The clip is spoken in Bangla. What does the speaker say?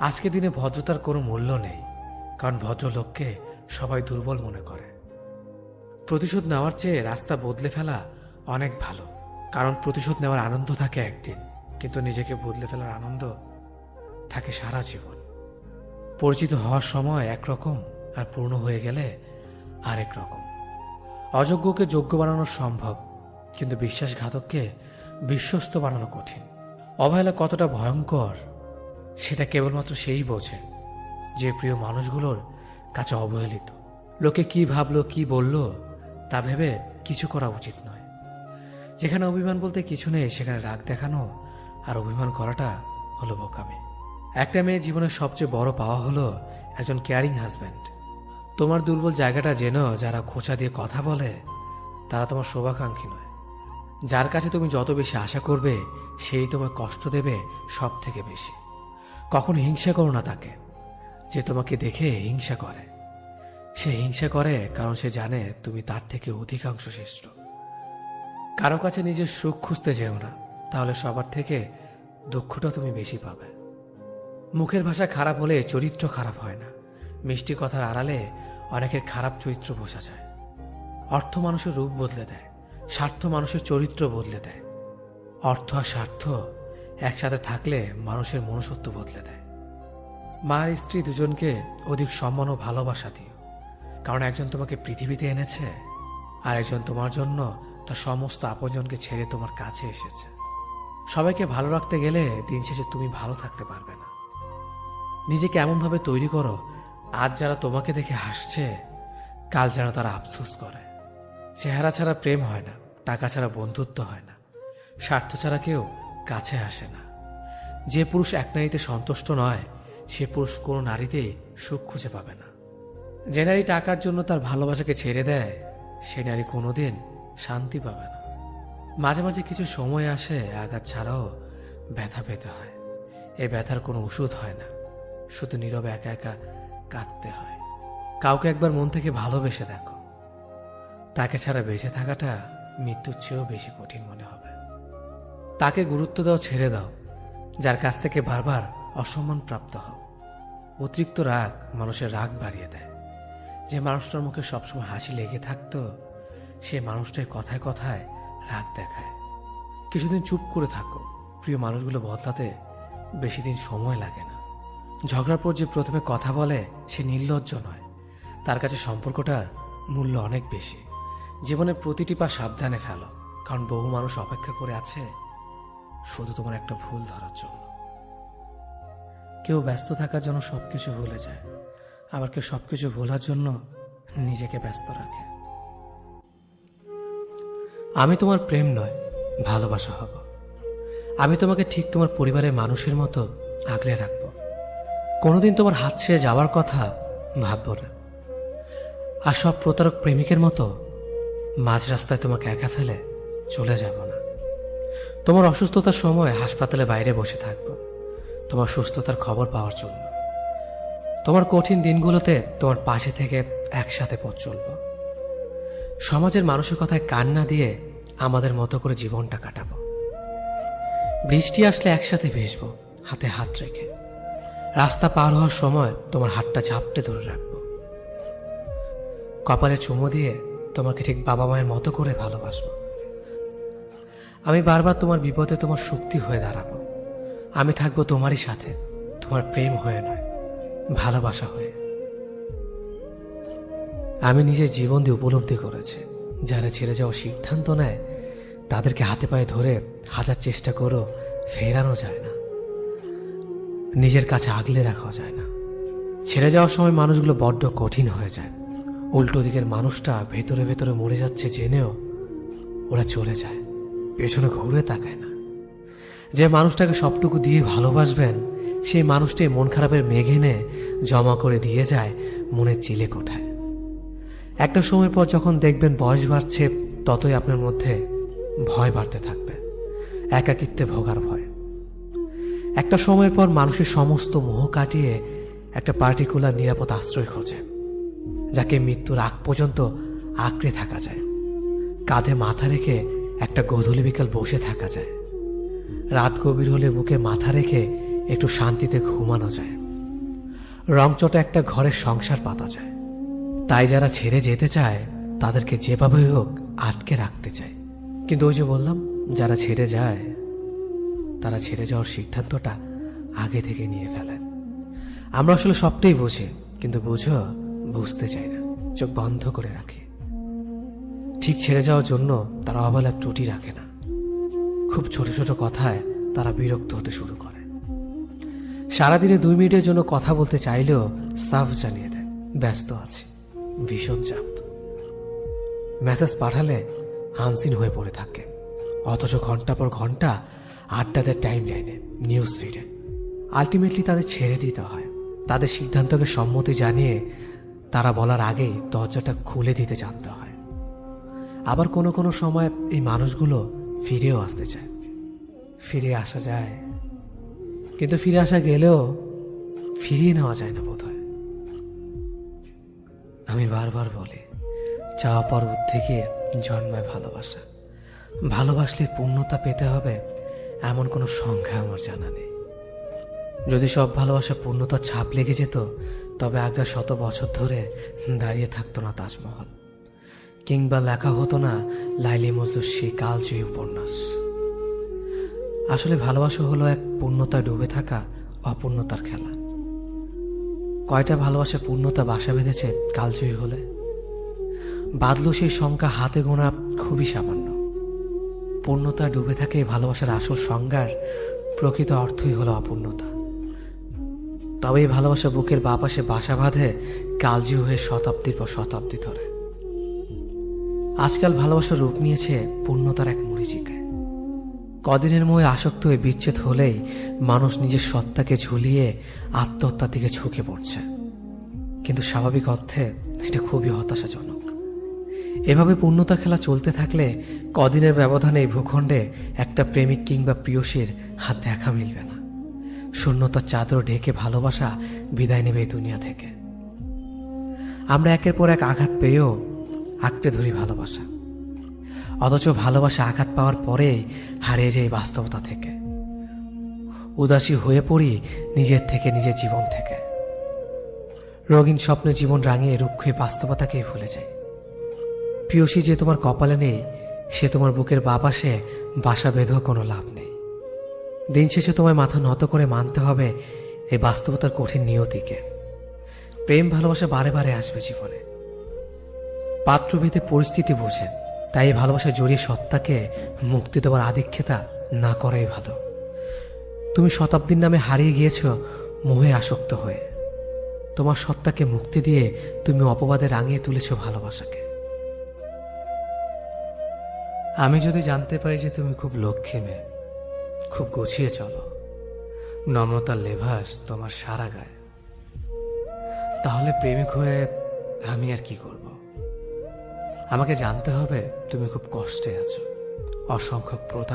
আজকে দিনে ভদ্রতার কোনো মূল্য নেই, কারণ ভদ্রলোককে সবাই দুর্বল মনে করে। প্রতিশোধ নেওয়ার চেয়ে রাস্তা বদলে ফেলা অনেক ভালো, কারণ প্রতিশোধ নেওয়ার আনন্দ থাকে একদিন, কিন্তু নিজেকে বদলে ফেলার আনন্দ থাকে সারা জীবন। পরিচিত হওয়ার সময় একরকম আর পূর্ণ হয়ে গেলে আরেক রকম। অযোগ্যকে যোগ্য বানানো সম্ভব, কিন্তু বিশ্বাসঘাতককে বিশ্বস্ত বানানো কঠিন। অবহেলা কতটা ভয়ঙ্কর সেটা কেবলমাত্র সেই বোঝে যে প্রিয় মানুষগুলোর কাছে অবহেলিত। লোকে কি ভাবলো, কি বলল, তা ভেবে কিছু করা উচিত নয়। যেখানে অভিমান বলতে কিছু নেই, সেখানে রাগ দেখানো আর অভিমান করাটা হলো বোকামি। একটা মেয়ে জীবনের সবচেয়ে বড় পাওয়া হলো একজন কেয়ারিং হাজব্যান্ড তোমার দুর্বল জায়গাটা যেন যারা খোঁচা দিয়ে কথা বলে, তারা তোমার শোভাকাঙ্ক্ষী নয়। যার কাছে তুমি যত বেশি আশা করবে, সেই তোমায় কষ্ট দেবে সব থেকে বেশি। কখনো হিংসা করো না তাকে, যে তোমাকে দেখে হিংসা করে। সে হিংসা করে কারণ সে জানে তুমি তার থেকে অধিকাংশ শ্রেষ্ঠ। কারও কাছে নিজের সুখ খুঁজতে যেও না, তাহলে সবার থেকে দুঃখটা তুমি বেশি পাবে। মুখের ভাষা খারাপ হলে চরিত্র খারাপ হয় না। মিষ্টি কথার আড়ালে অনেকের খারাপ চরিত্র বোঝা যায়। অর্থ মানুষের রূপ বদলে দেয়, স্বার্থ মানুষের চরিত্র বদলে দেয়। অর্থ আর স্বার্থ একসাথে থাকলে মানুষের মনুষ্যত্ব বদলে দেয়। মা আর স্ত্রী দুজনকে অধিক সম্মান ও ভালোবাসা দিও। কারণ একজন তোমাকে পৃথিবীতে এনেছে, আর একজন তোমার জন্য তার সমস্ত আপনজনকে ছেড়ে তোমার কাছে এসেছে। সবাইকে ভালো রাখতে গেলে দিন শেষে তুমি ভালো থাকতে পারবে না। নিজেকে এমনভাবে তৈরি করো, আজ যারা তোমাকে দেখে হাসছে, কাল যেন তারা আফসোস করে। চেহারা ছাড়া প্রেম হয় না, টাকা ছাড়া বন্ধুত্ব হয় না। স্বার্থ ছাড়া কেউ কাছে আসে না। যে পুরুষ এক নারীতে সন্তুষ্ট নয়, সে পুরুষ কোনো নারীতেই সুখ খুঁজে পাবে না। যে নারী টাকার জন্য তার ভালোবাসাকে ছেড়ে দেয়, সে নারী কোনোদিন শান্তি পাবে না। মাঝে মাঝে কিছু সময় আসে, আঘাত ছাড়াও ব্যথা পেতে হয়। এ ব্যথার কোনো ওষুধ হয় না। শুধু নীরবে একা একা কাঁদতে হয়। কাউকে একবার মন থেকে ভালোবেসে দেখো। তাকে ছাড়া বেঁচে থাকাটা মৃত্যুর চেয়েও বেশি কঠিন মনে হবে। তাকে গুরুত্ব দাও, ছেড়ে দাও। যার কাছ থেকে বারবার অসম্মান প্রাপ্ত হও। অতিরিক্ত রাগ মানুষের রাগ বাড়িয়ে দেয়। যে মানুষটার মুখে সবসময় হাসি লেগে থাকতো, সে মানুষটার কথায় কথায় রাগ দেখায়। কিছুদিন চুপ করে থাকো। প্রিয় মানুষগুলো বদলাতে বেশি দিন সময় লাগে না। ঝগড়ার পর যে প্রথমে কথা বলে, সে নির্লজ্জ নয়। তার কাছে সম্পর্কটার মূল্য অনেক বেশি। জীবনের প্রতিটি পা সাবধানে ফেলো। কারণ বহু মানুষ অপেক্ষা করে আছে শুধু তোমার একটা ভুল ধরার জন্য। কেউ ব্যস্ত থাকার জন্য সবকিছু ভুলে যায়। আবার কেউ সবকিছু ভোলার জন্য নিজেকে ব্যস্ত রাখে। আমি তোমার প্রেম নয়, ভালোবাসা হব। আমি তোমাকে ঠিক তোমার পরিবারের মানুষের মতো আগলে রাখব। কোনোদিন তোমার হাত ছেড়ে যাওয়ার কথা ভাববো না। আর সব প্রতারক প্রেমিকের মতো মাঝ রাস্তায় তোমাকে একা ফেলে চলে যাব না। তোমার অসুস্থতার সময় হাসপাতালে বাইরে বসে থাকব। তোমার সুস্থতার খবর পাওয়ার জন্য। তোমার কঠিন দিনগুলোতে তোমার পাশে থেকে একসাথে পথ চলব। সমাজের মানুষের কথায় কান না দিয়ে আমাদের মতো করে জীবনটা কাটাবো। বৃষ্টি আসলে একসাথে ভিজবো, হাতে হাত রেখে। রাস্তা পার হওয়ার সময় তোমার হাতটা ঝাপটে ধরে রাখব। কপালে চুমো দিয়ে তোমাকে ঠিক বাবা মায়ের মতো করে ভালোবাসবো। আমি বারবার তোমার বিপদে তোমার শক্তি হয়ে দাঁড়াবো। আমি থাকব তোমারই সাথে, তোমার প্রেম হয়ে নয়, ভালোবাসা হয়ে। আমি নিজের জীবন দিয়ে উপলব্ধি করেছি। যারা ছেড়ে যাওয়ার সিদ্ধান্ত নেয়, তাদেরকে হাতে পায়ে ধরে হাজার চেষ্টা করো ফেরানো যায় না। নিজের কাছে আগলে রাখাও যায় না। ছেড়ে যাওয়ার সময় মানুষগুলো বড্ড কঠিন হয়ে যায়। উল্টো দিকের মানুষটা ভেতরে ভেতরে মরে যাচ্ছে জেনেও ওরা চলে যায়। পেছনে ঘুরে তাকায় না। যে মানুষটাকে সবটুকু দিয়ে ভালোবাসবেন, সেই মানুষটাই মন খারাপের মেঘ এনে জমা করে দিয়ে যায় মনে চিলে কোঠায়। একটা সময় পর যখন দেখবেন বয়স বাড়ছে, ততই আপনার মধ্যে ভয় বাড়তে থাকবে, একাকিত্বে ভোগার ভয়। একটা সময়ের পর মানুষের সমস্ত মোহ কাটিয়ে একটা পার্টিকুলার নিরাপদ আশ্রয় খোঁজে, যাকে মৃত্যুর আগ পর্যন্ত আঁকড়ে থাকা যায়। কাঁধে মাথা রেখে একটা গধূলি বিকাল বসে থাকা যায়। রাত গভীর হলে বুকে মাথা রেখে একটু শান্তিতে ঘুমানো যায়। রংচটা একটা ঘরের সংসার পাতা যায়। তাই যারা ছেড়ে যেতে চায়, তাদেরকে যেভাবে হোক আটকে রাখতে চায়। কিন্তু ওই যে বললাম, যারা ছেড়ে যায়, তারা ছেড়ে যাওয়ার সিদ্ধান্তটা আগে থেকে নিয়ে ফেলে। আমরা আসলে সবটাই বুঝি, কিন্তু বুঝো, বুঝতে চাই না। চোখ বন্ধ করে রাখি। ঠিক ছেড়ে যাওয়ার জন্য তারা অবহেলার ত্রুটি রাখে না। খুব ছোট ছোট কথায় তারা বিরক্ত হতে শুরু করে। সারাদিনে দুই মিনিটের জন্য কথা বলতে চাইলেও সাফ জানিয়ে দেয়, ব্যস্ত আছে, ভীষণ চাপ। মেসেজ পাঠালে আনসিন হয়ে পড়ে থাকে, অথচ ঘণ্টা পর ঘণ্টা আড্ডাদের টাইম লাইনে নিউজ ফিডে। আলটিমেটলি তাদের ছেড়ে দিতে হয়। তাদের সিদ্ধান্তকে সম্মতি জানিয়ে তারা বলার আগেই দরজাটা খুলে দিতে জানতে হয়। আবার কোনো কোনো সময় এই মানুষগুলো ফিরেও আসতে চায়। ফিরে আসা যায়। কিন্তু ফিরে আসা গেলেও ফিরিয়ে নেওয়া যায় না বোধ আমি বারবার বলি, চাওয়া পর্বত থেকে জন্মায় ভালোবাসা। ভালোবাসলে পূর্ণতা পেতে হবে এমন কোনো সংখ্যা আমার জানা নেই। যদি সব ভালোবাসা পূর্ণতার ছাপ লেগে যেত, তবে আগ্রা শত বছর ধরে দাঁড়িয়ে থাকতো না তাজমহল। কিংবা লেখা হতো না, লাইলি মজলুর সেই কালজয়ী উপন্যাস। আসলে ভালোবাসা হলো এক পূর্ণতায় ডুবে থাকা অপূর্ণতার খেলা। কয়টা ভালোবাসা পূর্ণতা বাসা বেঁধেছে কালজয়ী হলে? বাদলো সেই সংখ্যা হাতে গোনা খুবই সামান্য। পূর্ণতা ডুবে থাকে ভালোবাসার আসল সংজ্ঞার প্রকৃত অর্থই হলো অপূর্ণতা। তবে এই ভালোবাসা বুকের বাপাশে বাসা বাঁধে কালজি হয়ে শতাব্দীর পর শতাব্দী ধরে। আজকাল ভালোবাসার রূপ নিয়েছে পূর্ণতার এক মরিচিকায় কদিনের মোহে আসক্ত হয়ে বিচ্ছেদ হলেই মানুষ নিজের সত্তাকে ঝুলিয়ে আত্মহত্যার দিকে ঝুঁকে পড়ছে। কিন্তু স্বাভাবিক অর্থে এটা খুবই হতাশাজনক। এভাবে পূর্ণতার খেলা চলতে থাকলে কদিনের ব্যবধানে এই ভূখণ্ডে একটা প্রেমিক কিংবা প্রিয়সীর হাত দেখা মিলবে না। শূন্যতার চাদর ঢেকে ভালোবাসা বিদায় নেবে এই দুনিয়া থেকে। আমরা একের পর এক আঘাত পেয়েও আঁকড়ে ধরি ভালোবাসা। অথচ ভালোবাসা আঘাত পাওয়ার পরে হারিয়ে যায় বাস্তবতা থেকে। উদাসী হয়ে পড়ি নিজের থেকে নিজের জীবন থেকে। রঙিন স্বপ্নে জীবন রাঙিয়ে রুক্ষ বাস্তবতাকেই ভুলে যায় প্রিয়সী যে তোমার কপালে নেই, সে তোমার বুকের বাপাসে বাসা বেঁধেও কোনো লাভ নেই। দিন শেষে তোমায় মাথা নত করে মানতে হবে এই বাস্তবতার কঠিন নিয়তিকে। প্রেম ভালোবাসা বারে বারে আসবে জীবনে। পাত্রভেদে পরিস্থিতি বোঝেন তাই এই ভালোবাসা জড়িয়ে সত্তাকে মুক্তি দেওয়ার আধিক্ষেতা না করাই ভালো। তুমি শতাব্দীর নামে হারিয়ে গিয়েছ, মোহে আসক্ত হয়ে। তোমার সত্তাকে মুক্তি দিয়ে তুমি অপবাদে রাঙিয়ে তুলেছ ভালোবাসাকে। আমি যদি জানতে পারি যে তুমি খুব লক্ষ্মী মেয়ে, খুব গুছিয়ে চলো। নম্রতার লেভাস তোমার সারা গায়ে। তাহলে প্রেমিক হয়ে আমি আর কি করব? আমাকে জানতে হবে তুমি খুব কষ্টে আছো। অসংখ্য প্রতারক